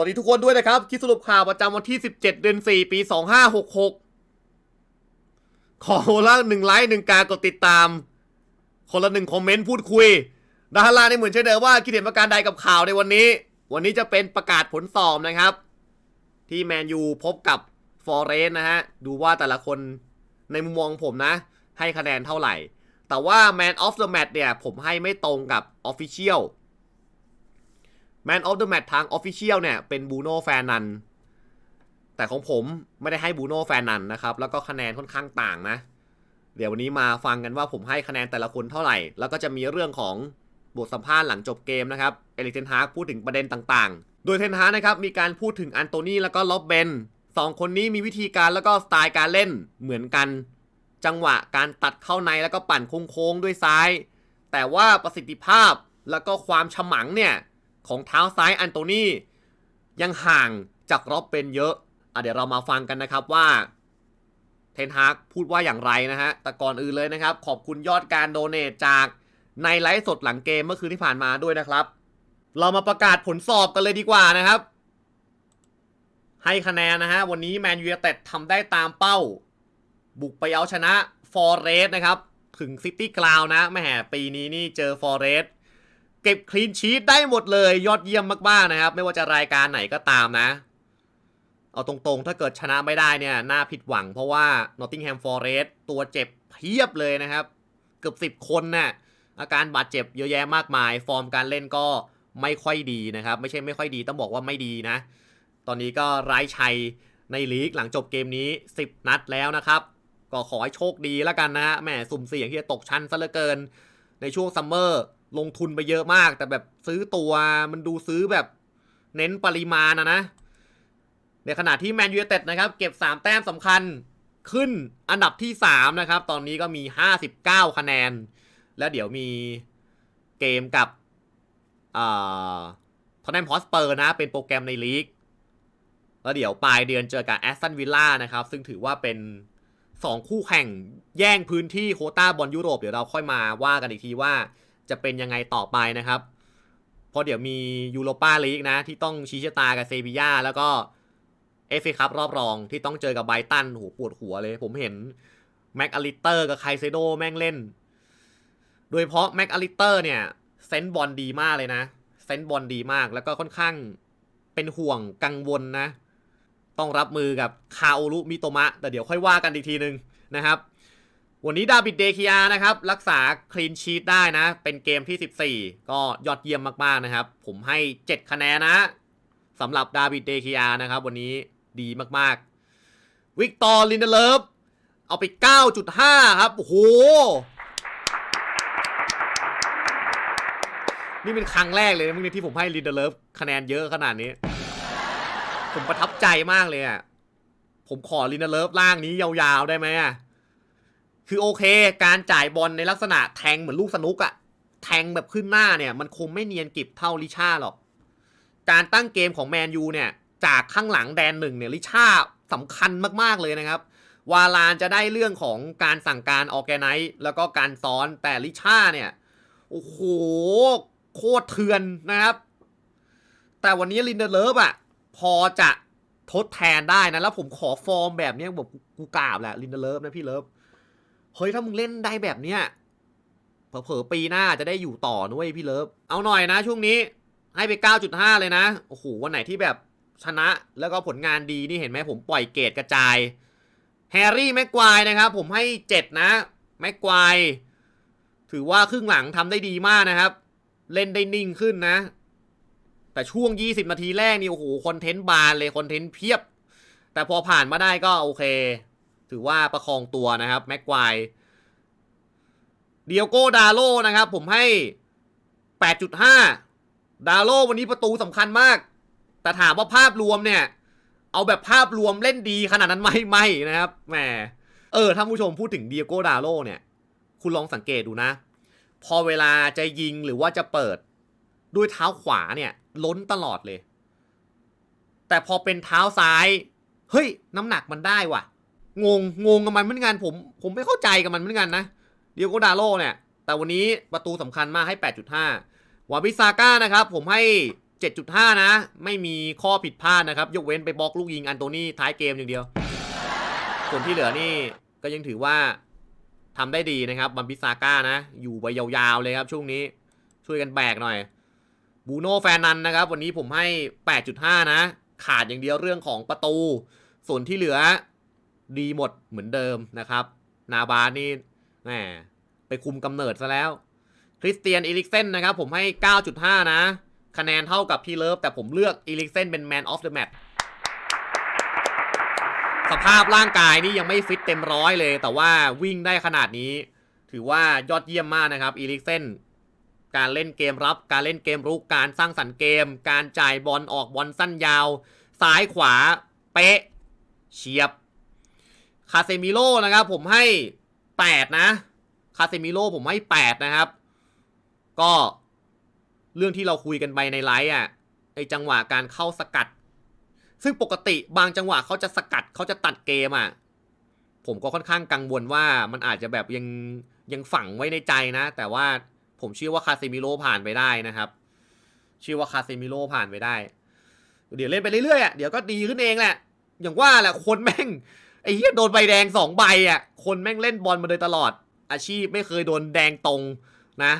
วัสดีทุกคนด้วยนะครับ คิดสรุปข่าวประจำวันที่ 17 เดือน 4 ปี 2566 ขอคนละหนึ่งไลค์หนึ่งการกดติดตาม คนละหนึ่งคอมเมนต์พูดคุยด้านล่างนี่เหมือนเช่นเดิมว่าคิดเห็นประการใดกับข่าวในวันนี้ วันนี้จะเป็นประกาศผลสอบนะครับ ที่แมนยูพบกับฟอร์เรสนะฮะ ดูว่าแต่ละคนในมุมมองผมนะ ให้คะแนนเท่าไหร่ แต่ว่า Man of the Match เนี่ย ผมให้ไม่ตรงกับ Official Man of the Match ทาง Official เนี่ย เป็นบูโน่แฟนนัน แต่ของผมไม่ได้ให้บูโน่แฟนนันนะครับ แล้วก็คะแนนค่อนข้างต่างนะ เดี๋ยววันนี้มาฟังกันว่าผมให้คะแนนแต่ละคนเท่าไหร่ แล้วก็จะมีเรื่องของบทสัมภาษณ์หลังจบเกมนะครับ เอลิกเทนฮากพูดถึงประเด็นต่างๆ โดยเทนฮากนะครับ มีการพูดถึงอันโตนีแล้วก็ล็อบเบนสองคนนี้มีวิธีการแล้วก็สไตล์การเล่นเหมือนกัน จังหวะการตัดเข้าในแล้วก็ปั่นโค้งๆด้วยซ้าย แต่ว่าประสิทธิภาพแล้วก็ความฉมังเนี่ย ของเท้าซ้ายอันโตนียังห่างจากร็อบเบนเยอะอะเดี๋ยวเรามาฟังกันนะครับว่าเทนฮากพูดว่าอย่างไรนะฮะ แต่ก่อนอื่นเลยนะครับ ขอบคุณยอดการโดเนทจากในไลฟ์สดหลังเกมเมื่อคืนที่ผ่านมาด้วยนะครับ เรามาประกาศผลสอบกันเลยดีกว่านะครับ ให้คะแนนนะฮะ วันนี้แมนยูเต็ดทำได้ตามเป้า บุกไปเอาชนะฟอร์เรสนะครับ ถึงซิตี้กราวนะแหม่ปีนี้นี่เจอฟอร์เรส เก็บคลีนชีตได้หมดเลย ยอดเยี่ยมมากๆนะครับ ไม่ว่าจะรายการไหนก็ตามนะ เอาตรงๆ ถ้าเกิดชนะไม่ได้เนี่ย น่าผิดหวังเพราะว่า Nottingham Forest ตัวเจ็บเพียบเลยนะครับ เกือบสิบคนน่ะอาการบาดเจ็บเยอะแยะมากมาย ฟอร์มการเล่นก็ไม่ค่อยดีนะครับ ไม่ใช่ไม่ค่อยดีต้องบอกว่าไม่ดีนะ ตอนนี้ก็ไร้ชัยในลีกหลังจบเกมนี้ 10 นัดแล้วนะครับ ก็ขอให้โชคดีแล้วกันนะฮะแหมสุ่มเสี่ยงที่จะตกชั้นซะเหลือเกิน ในช่วงซัมเมอร์ ลงทุนไปเยอะมาก แต่แบบซื้อตัวมันดูซื้อแบบเน้นปริมาณนะนะ ในขณะที่แมนยูเต็ดนะครับ เก็บ 3 แต้มสำคัญขึ้นอันดับที่ 3 นะครับ ตอนนี้ก็มี 59 คะแนน แล้วเดี๋ยวมีเกมกับอ่าทอนแนมฮอสเปอร์นะ เป็นโปรแกรมในลีก แล้วเดี๋ยวปลายเดือนเจอกับแอสตันวิลล่านะครับ ซึ่งถือว่าเป็น 2 คู่แข่งแย่งพื้นที่โคต้าบอลยุโรป เดี๋ยวเราค่อยมาว่ากันอีกทีว่า จะเป็นยังไงต่อไปนะครับเพราะเดี๋ยวมียูโรปาลีกนะ ที่ต้องชี้ชะตากับเซบีย่าแล้วก็เอฟเอคัพรอบรองที่ต้องเจอกับไบตันโหปวดหัวเลย ผมเห็นแม็กอลิเตอร์กับไคเซโดแม่งเล่น โดยเฉพาะแม็กอลิเตอร์เนี่ยเซนบอลดีมากเลยนะเซนบอลดีมากแล้วก็ค่อนข้างเป็นห่วงกังวลนะ ต้องรับมือกับคาโอรุมิโตมะ แต่เดี๋ยวค่อยว่ากันอีกทีนึงนะครับ วันนี้ดาบิดเดคิอานะครับ รักษาคลีนชีตได้นะ เป็นเกมที่ 14 ก็ยอดเยี่ยมมากๆนะครับ ผมให้ 7 คะแนนนะสำหรับดาบิดเดคิอานะครับ วันนี้ดีมากๆ วิกตอร์ลินเดเลิฟเอาไป 9.5 ครับโอ้โหนี่เป็นครั้งแรกเลยนะมึงที่ผมให้ลินเดเลิฟคะแนนเยอะขนาดนี้ ผมประทับใจมากเลยอะผมขอลินเดเลิฟล่างนี้ยาวๆได้ไหมอะ คือโอเค การจ่ายบอลในลักษณะแทงเหมือนลูกสนุกอะแทงแบบขึ้นหน้าเนี่ยมันคงไม่เนียนกิบเท่าลิชาหรอก การตั้งเกมของแมนยูเนี่ย จากข้างหลังแดนหนึ่งเนี่ยลิชาสำคัญมากๆเลยนะครับ วาลานจะได้เรื่องของการสั่งการออแกไนซ์แล้วก็การซ้อนแต่ลิชาเนี่ย โอ้โห โคตรเถือนนะครับ แต่วันนี้ลินเดอร์เลิฟอะพอจะทดแทนได้นะ แล้วผมขอฟอร์มแบบนี้แบบกูกราบแหละลินเดอร์เลิฟนะพี่เลิฟ เฮ้ยถ้ามึงเล่นได้แบบเนี้ยเผลอๆปีหน้าจะได้อยู่ต่อนะเว้ยพี่เลิฟ เอาหน่อยนะช่วงนี้ ให้ไป 9.5 เลยนะ โอ้โห วันไหนที่แบบชนะแล้วก็ผลงานดีนี่เห็นไหมผมปล่อยเกรดกระจาย แฮร์รี่แม็กควายนะครับ ผมให้ 7 นะ แม็กควายถือว่าครึ่งหลังทำได้ดีมากนะครับ เล่นได้นิ่งขึ้นนะ แต่ช่วง 20 นาทีแรกนี่โอ้โหคอนเทนต์บานเลยคอนเทนต์เพียบ แต่พอผ่านมาได้ก็โอเค ถือว่าประคองตัวนะครับแม็กควายเดียโก้ดาโลนะครับ ผมให้ 8.5 ดาโลวันนี้ประตูสำคัญมาก แต่ถามว่าภาพรวมเนี่ย เอาแบบภาพรวมเล่นดีขนาดนั้นไหมไม่นะครับแหมเออท่านผู้ชมพูดถึงเดียโก้ดาโลเนี่ย คุณลองสังเกตดูนะ พอเวลาจะยิงหรือว่าจะเปิดด้วยเท้าขวาเนี่ย ล้นตลอดเลย แต่พอเป็นเท้าซ้าย เฮ้ย น้ำหนักมันได้ว่ะ งงงงกับมันเหมือนกันผมผมไม่เข้าใจกับมันเหมือนกันนะเดียโกดาโลเนี่ย แต่วันนี้ประตูสำคัญมากให้ 8.5 วาบิซาก้านะครับ ผมให้ 7.5 นะ ไม่มีข้อผิดพลาดนะครับ ยกเว้นไปบล็อกลูกยิงอันโตนี่ท้ายเกมอย่างเดียว ส่วนที่เหลือนี่ก็ยังถือว่าทำได้ดีนะครับบัมบิซาก้านะ อยู่ไปยาวๆเลยครับช่วงนี้ช่วยกันแบกหน่อยบูโน่แฟนนันนะครับ วันนี้ผมให้ 8.5 นะ ขาดอย่างเดียวเรื่องของประตู ส่วนที่เหลือ ดีหมดเหมือนเดิมนะครับ นาบานี่แหมไปคุมกำเนิดซะแล้ว คริสเตียนอีลิกเซนนะครับ ผมให้ 9.5 นะ คะแนนเท่ากับพี่เลิฟ แต่ผมเลือกอีลิกเซนเป็นแมนออฟเดอะแมตสภาพร่างกายนี่ยังไม่ฟิตเต็มร้อยเลย แต่ว่าวิ่งได้ขนาดนี้ ถือว่ายอดเยี่ยมมากนะครับอีลิกเซนการเล่นเกมรับ การเล่นเกมรุก การสร้างสรรค์เกม การจ่ายบอลออกบอลสั้นยาว ซ้ายขวา เป๊ะ เฉียบ คาเซมิโร่นะครับ ผมให้ 8 นะ คาเซมิโร่ผมให้ 8 นะครับ ก็เรื่องที่เราคุยกันไปในไลฟ์อะไอจังหวะการเข้าสกัด ซึ่งปกติบางจังหวะเขาจะสกัดเขาจะตัดเกมอะผมก็ค่อนข้างกังวลว่ามันอาจจะแบบยังยังฝังไว้ในใจนะ แต่ว่าผมเชื่อว่าคาเซมิโร่ผ่านไปได้นะครับเชื่อว่าคาเซมิโร่ผ่านไปได้ เดี๋ยวเล่นไปเรื่อยๆอะเดี๋ยวก็ดีขึ้นเองแหละอย่างว่าแหละคนแม่ง ไอ้เหี้ยโดนใบแดงสองใบอะ คนแม่งเล่นบอลมาโดยตลอด อาชีพไม่เคยโดนแดงตรงนะ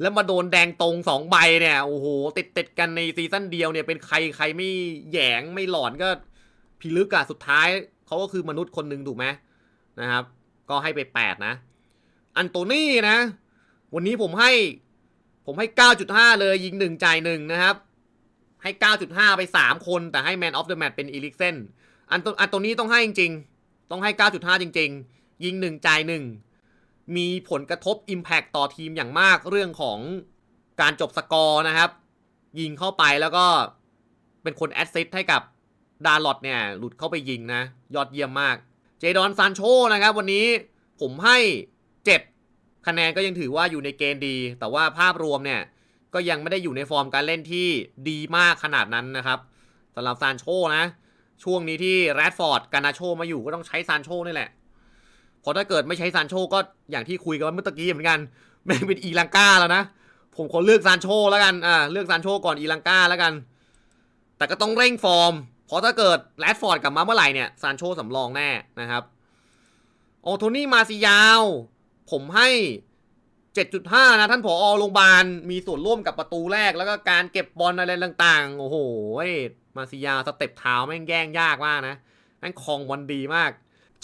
แล้วมาโดนแดงตรงสองใบเนี่ยโอ้โหติดติดกันในซีซั่นเดียวเนี่ยเป็นใครใครไม่แยงไม่หลอนก็พิลึกอะสุดท้ายเขาก็คือมนุษย์คนหนึ่งถูกไหมนะครับ ก็ให้ไปแปดนะ อันโตนี่นะ วันนี้ผมให้ผมให้ 9.5 เลยยิงหนึ่งจ่ายหนึ่งนะครับ ให้ 9.5 ไป 3 คนแต่ให้ Man of the Match เป็นอีลิกเซนอันโตอันโตนี้ต้องให้จริงๆ ต้องให้ 9.5 จริง ๆ ยิงหนึ่งจ่ายหนึ่งมีผลกระทบ Impact ต่อทีมอย่างมากเรื่องของการจบสกอร์นะครับ ยิงเข้าไปแล้วก็เป็นคนแอดซิสให้กับดาร์ลอตเนี่ย หลุดเข้าไปยิงนะ ยอดเยี่ยมมาก เจดอนซานโชนะครับ วันนี้ผมให้ 7 คะแนนก็ยังถือว่าอยู่ในเกณฑ์ดี แต่ว่าภาพรวมเนี่ย ก็ยังไม่ได้อยู่ในฟอร์มการเล่นที่ดีมากขนาดนั้นนะครับสำหรับซานโชนะ ช่วงนี้ที่แรดฟอร์ดกานาโชมาอยู่ก็ต้องใช้ซานโชนี่แหละเพราะถ้าเกิดไม่ใช้ซานโชก็อย่างที่คุยกันเมื่อตะกี้เหมือนกันแม่งเป็นอีลังกาแล้วนะ ผมขอเลือกซานโชแล้วกันอ่าเลือกซานโชก่อนอีลังกาแล้วกัน แต่ก็ต้องเร่งฟอร์ม เพราะถ้าเกิดแรดฟอร์ดกลับมาเมื่อไหร่เนี่ยซานโชสำรองแน่นะครับโอโทนี่มาซิยาว ผมให้ 7.5 นะท่านผอโรงพยาบาลมีส่วนร่วมกับประตูแรก แล้วก็การเก็บบอลอะไรต่างๆ โอ้โห มาซิยาสเต็ปเท้าแม่งแย่งยากมากนะแม่งคลองบอลดีมาก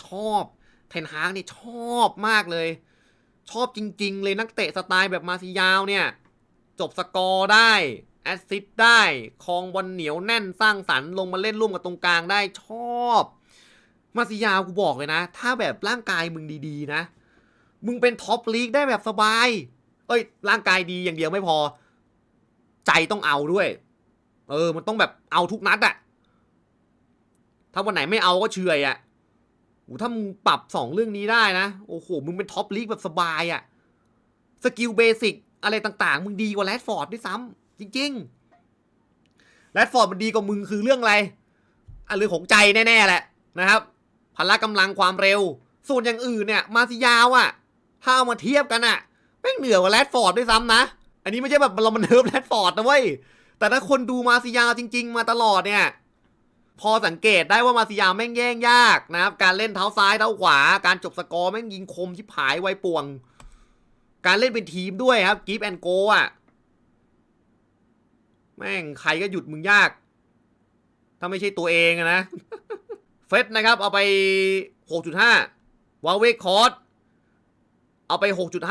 ชอบเทนฮากนี่ชอบมากเลย ชอบจริง ๆ เลยนักเตะสไตล์แบบมาซิยาวเนี่ย จบสกอร์ได้ แอสซิสต์ได้คลองบอลเหนียวแน่นสร้างสรรค์ลงมาเล่นร่วมกับตรงกลางได้ชอบ มาซิยาวกูบอกเลยนะ ถ้าแบบร่างกายมึงดีๆนะ มึงเป็นท็อปลีกได้แบบสบาย เอ้ย ร่างกายดีอย่างเดียวไม่พอ ใจต้องเอาด้วย เออ มันต้องแบบเอาทุกนัดอะถ้าวันไหนไม่เอาก็เฉยอะโอ้ถ้ามึงปรับสองเรื่องนี้ได้นะ โอ้โห มึงเป็นท็อปลีกแบบสบายอะสกิลเบสิกอะไรต่าง ๆ มึงดีกว่าแรดฟอร์ดด้วยซ้ำจริง ๆ แรดฟอร์ดมันดีกว่ามึงคือเรื่องอะไรอะเรื่องของใจแน่ ๆ แหละนะครับพละกำลังความเร็ว ส่วนอย่างอื่นเนี่ย มาซิยาวอะ ถ้าเอามาเทียบกันอะแม่งเหนือกว่าแรดฟอร์ดด้วยซ้ำนะ อันนี้ไม่ใช่แบบเรามันเนิร์ฟแรดฟอร์ดนะเว้ย แต่ถ้าคนดูมาซิยาจริง ๆ มาตลอดเนี่ย พอสังเกตได้ว่ามาซิยาแม่งแย่งยากนะครับ การเล่นเท้าซ้ายเท้าขวา การจบสกอร์แม่งยิงคมชิบหายไวป่วง การเล่นเป็นทีมด้วยครับกีฟแอนโกอะ แม่งใครก็หยุดมึงยาก ถ้าไม่ใช่ตัวเองนะ เฟสนะครับเอาไป 6.5 วาเวคอร์ส เอาไป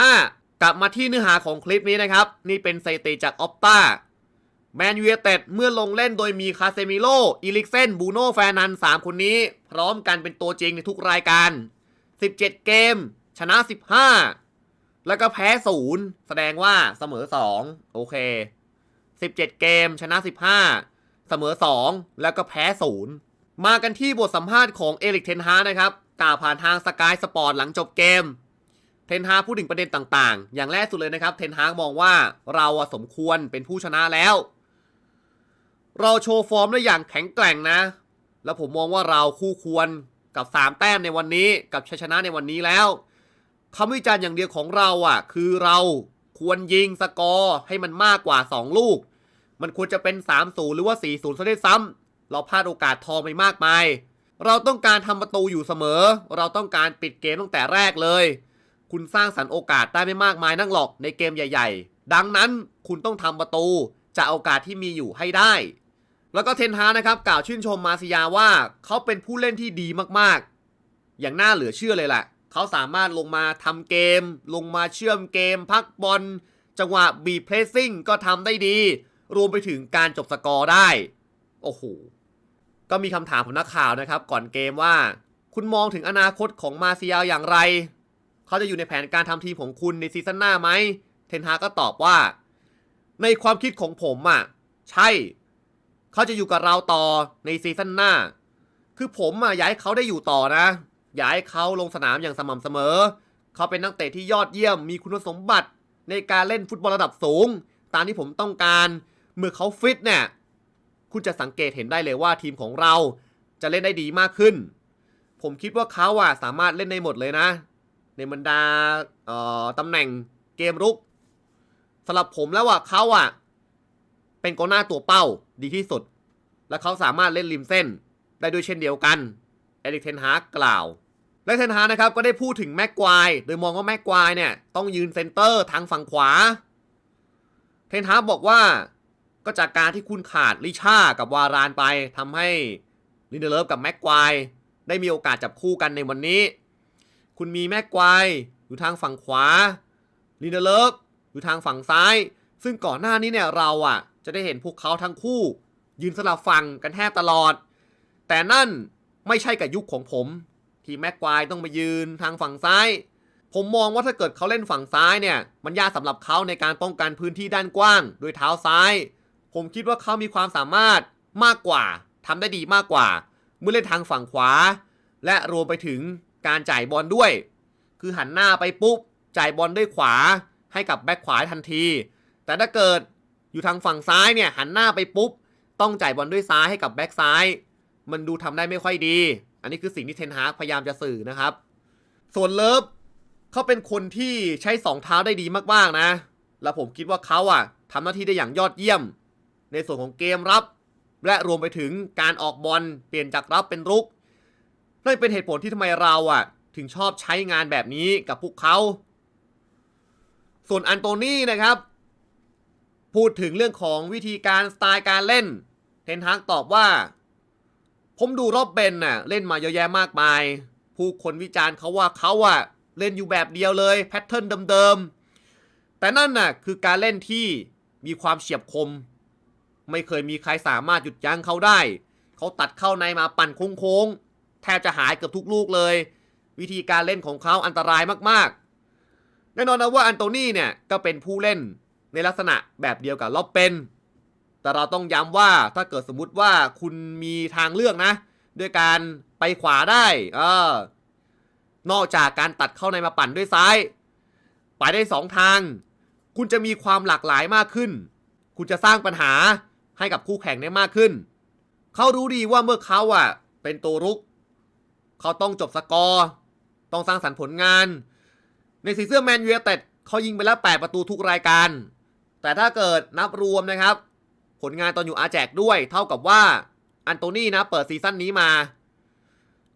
6.5 กลับมาที่เนื้อหาของคลิปนี้นะครับ นี่เป็นสถิติจากออปตาแมนยูเต็ดเมื่อลงเล่นโดยมีคาเซมิโลอีลิกเซนบูโน่แฟนัน3คนนี้ พร้อมกันเป็นตัวจริงในทุกรายการ 17 เกม ชนะ 15 แล้วก็แพ้ 0 แสดงว่าเสมอ 2 โอเค 17 เกม ชนะ 15 เสมอ 2 แล้วก็แพ้ 0 มากันที่บทสัมภาษณ์ของเอริกเทนฮานะครับกล่าวผ่านทางสกายสปอร์ตหลังจบเกม เทนฮาพูดถึงประเด็นต่างๆ อย่างแรกสุดเลยนะครับ เทนฮามองว่าเราสมควรเป็นผู้ชนะแล้ว เราโชว์ฟอร์มได้อย่างแข็งแกร่งนะ แล้วผมมองว่าเราคู่ควรกับ 3 แต้มในวันนี้กับชัยชนะในวันนี้แล้วคำวิจารณ์อย่างเดียวของเราอะ คือเราควรยิงสกอร์ให้มันมากกว่า 2 ลูก มันควรจะเป็น 3-0 หรือว่า 4-0ซะด้วยซ้ำเราพลาดโอกาสทองไปมากมาย เราต้องการทำประตูอยู่เสมอ เราต้องการปิดเกมตั้งแต่แรกเลย คุณสร้างสรรค์โอกาสได้ไม่มากมายนักหรอกในเกมใหญ่ ๆ ดังนั้นคุณต้องทำประตูจากโอกาสที่มีอยู่ให้ได้ แล้วก็เทนฮานะครับกล่าวชื่นชมมาซิยาว่าเขาเป็นผู้เล่นที่ดีมากๆ อย่างน่าเหลือเชื่อเลยแหละเขาสามารถลงมาทำเกม ลงมาเชื่อมเกม พักบอลจังหวะบีเพลซิ่งก็ทำได้ดี รวมไปถึงการจบสกอร์ได้ โอ้โห ก็มีคำถามของนักข่าวนะครับ ก่อนเกมว่า คุณมองถึงอนาคตของมาซิยาอย่างไร เขาจะอยู่ในแผนการทำทีมของคุณในซีซั่นหน้าไหมเทนฮาก็ตอบว่า ในความคิดของผมอะใช่ เขาจะอยู่กับเราต่อในซีซั่นหน้า คือผมอะอยากให้เขาได้อยู่ต่อนะอยากให้เขาลงสนามอย่างสม่ำเสมอ เขาเป็นนักเตะที่ยอดเยี่ยม มีคุณสมบัติในการเล่นฟุตบอลระดับสูง ตามที่ผมต้องการ เมื่อเขาฟิตเนี่ย คุณจะสังเกตเห็นได้เลยว่าทีมของเราจะเล่นได้ดีมากขึ้น ผมคิดว่าเขาอะสามารถเล่นได้หมดเลยนะ ในบรรดาตำแหน่งเกมรุกสำหรับผมแล้วอะเขาอะเป็นกองหน้าตัวเป้าดีที่สุด และเขาสามารถเล่นริมเส้นได้ด้วยเช่นเดียวกันเอริกเทนฮากกล่าวและเทนฮานะครับก็ได้พูดถึงแม็กควายโดยมองว่าแม็กควายเนี่ยต้องยืนเซนเตอร์ทางฝั่งขวา เทนฮาบอกว่าก็จากการที่คุณขาดลิชากับวารานไปทำให้ลินเดเลฟกับแม็กควายได้มีโอกาสจับคู่กันในวันนี้ คุณมีแม็กควายอยู่ทางฝั่งขวาลินเดเลฟอยู่ทางฝั่งซ้าย ซึ่งก่อนหน้านี้เนี่ยเราอะ จะได้เห็นพวกเขาทั้งคู่ ยืนสลับฝั่งกันแทบตลอด แต่นั่นไม่ใช่กับยุคของผม ที่แม็กควายต้องมายืนทางฝั่งซ้าย ผมมองว่าถ้าเกิดเขาเล่นฝั่งซ้ายเนี่ย มันยากสำหรับเขาในการป้องกันพื้นที่ด้านกว้างด้วยเท้าซ้าย ผมคิดว่าเขามีความสามารถมากกว่าทำได้ดีมากกว่า เมื่อเล่นทางฝั่งขวา และรวมไปถึง การจ่ายบอลด้วย คือหันหน้าไปปุ๊บจ่ายบอลด้วยขวาให้กับแบ็คขวาทันที แต่ถ้าเกิดอยู่ทางฝั่งซ้ายเนี่ยหันหน้าไปปุ๊บต้องจ่ายบอลด้วยซ้ายให้กับแบ็คซ้าย มันดูทำได้ไม่ค่อยดี อันนี้คือสิ่งที่เทนฮากพยายามจะสื่อนะครับ ส่วนเลิฟเขาเป็นคนที่ใช้สองเท้าได้ดีมากๆนะ แล้วผมคิดว่าเขาอะทำหน้าที่ได้อย่างยอดเยี่ยม ในส่วนของเกมรับ และรวมไปถึงการออกบอลเปลี่ยนจากรับเป็นรุก นั่นเป็นเหตุผลที่ทำไมเราอะ ถึงชอบใช้งานแบบนี้กับพวกเขา ส่วนอันโตนี่นะครับ พูดถึงเรื่องของวิธีการสไตล์การเล่น เทนฮากตอบว่า ผมดูรอบเบนน่ะ เล่นมาเยอะแยะมากมาย ผู้คนวิจารณ์เขาว่าเขาอะเล่นอยู่แบบเดียวเลยแพทเทิร์นเดิมๆ แต่นั่นน่ะคือการเล่นที่มีความเฉียบคม ไม่เคยมีใครสามารถหยุดยั้งเขาได้ เขาตัดเข้าในมาปั่นโค้งๆ ทบจะหายเกือบทุกลูกเลย วิธีการเล่นของเขาอันตรายมากๆ แน่นอนนะว่าอันโตนี่เนี่ยก็เป็นผู้เล่นในลักษณะแบบเดียวกับล็อบเป็น แต่เราต้องย้ำว่าถ้าเกิดสมมุติว่าคุณมีทางเลือกนะ ด้วยการไปขวาได้เออนอกจากการตัดเข้าในมาปั่นด้วยซ้าย ไปได้สองทาง คุณจะมีความหลากหลายมากขึ้น คุณจะสร้างปัญหาให้กับคู่แข่งได้มากขึ้น เขารู้ดีว่าเมื่อเขาอะเป็นตัวรุก เขาต้องจบสกอร์ต้องสร้างสรรค์ผลงาน ในสีเสื้อแมนยูเต็ดเขายิงไปแล้ว 8 ประตูทุกรายการ แต่ถ้าเกิดนับรวมนะครับ ผลงานตอนอยู่อาแจกด้วย เท่ากับว่าอันโตนี่นะเปิดซีซั่นนี้มา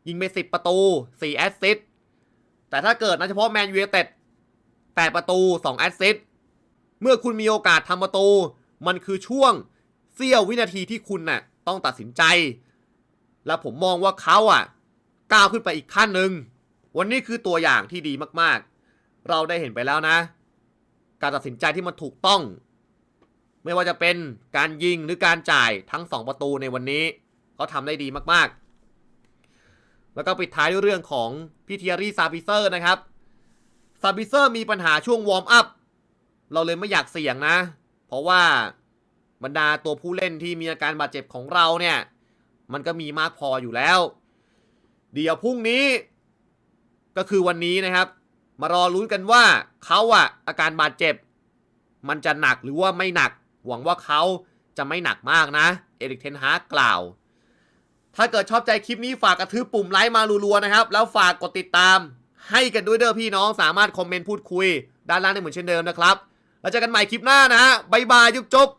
ยิงไป 10 ประตู 4 แอสซิสต์แต่ถ้าเกิดนะเฉพาะแมนยูเต็ด8 ประตู 2 แอสซิสต์เมื่อคุณมีโอกาสทำประตู มันคือช่วงเสี้ยววินาทีที่คุณน่ะต้องตัดสินใจ และผมมองว่าเขาอะ ก้าวขึ้นไปอีกขั้นหนึ่ง วันนี้คือตัวอย่างที่ดีมากๆ เราได้เห็นไปแล้วนะ การตัดสินใจที่มันถูกต้อง ไม่ว่าจะเป็นการยิงหรือการจ่ายทั้ง 2 ประตูในวันนี้เขาทำได้ดีมากๆ แล้วก็ปิดท้ายด้วยเรื่องของพี่เทียรี่ซาบิเซอร์นะครับซาบิเซอร์มีปัญหาช่วงวอร์มอัพ เราเลยไม่อยากเสี่ยงนะ เพราะว่าบรรดาตัวผู้เล่นที่มีอาการบาดเจ็บของเราเนี่ย มันก็มีมากพออยู่แล้ว เดี๋ยวพรุ่งนี้ก็คือวันนี้นะครับ มารอลุ้นกันว่าเขาอะอาการบาดเจ็บ มันจะหนักหรือว่าไม่หนัก หวังว่าเขาจะไม่หนักมากนะ เอริกเทนฮากกล่าว ถ้าเกิดชอบใจคลิปนี้ฝากกระทืบปุ่มไลค์มารัวๆนะครับ แล้วฝากกดติดตาม ให้กันด้วยเด้อพี่น้องสามารถคอมเมนต์พูดคุย ด้านล่างได้เหมือนเช่นเดิมนะครับ แล้วเจอกันใหม่คลิปหน้านะฮะบายบายยุบจุ๊บ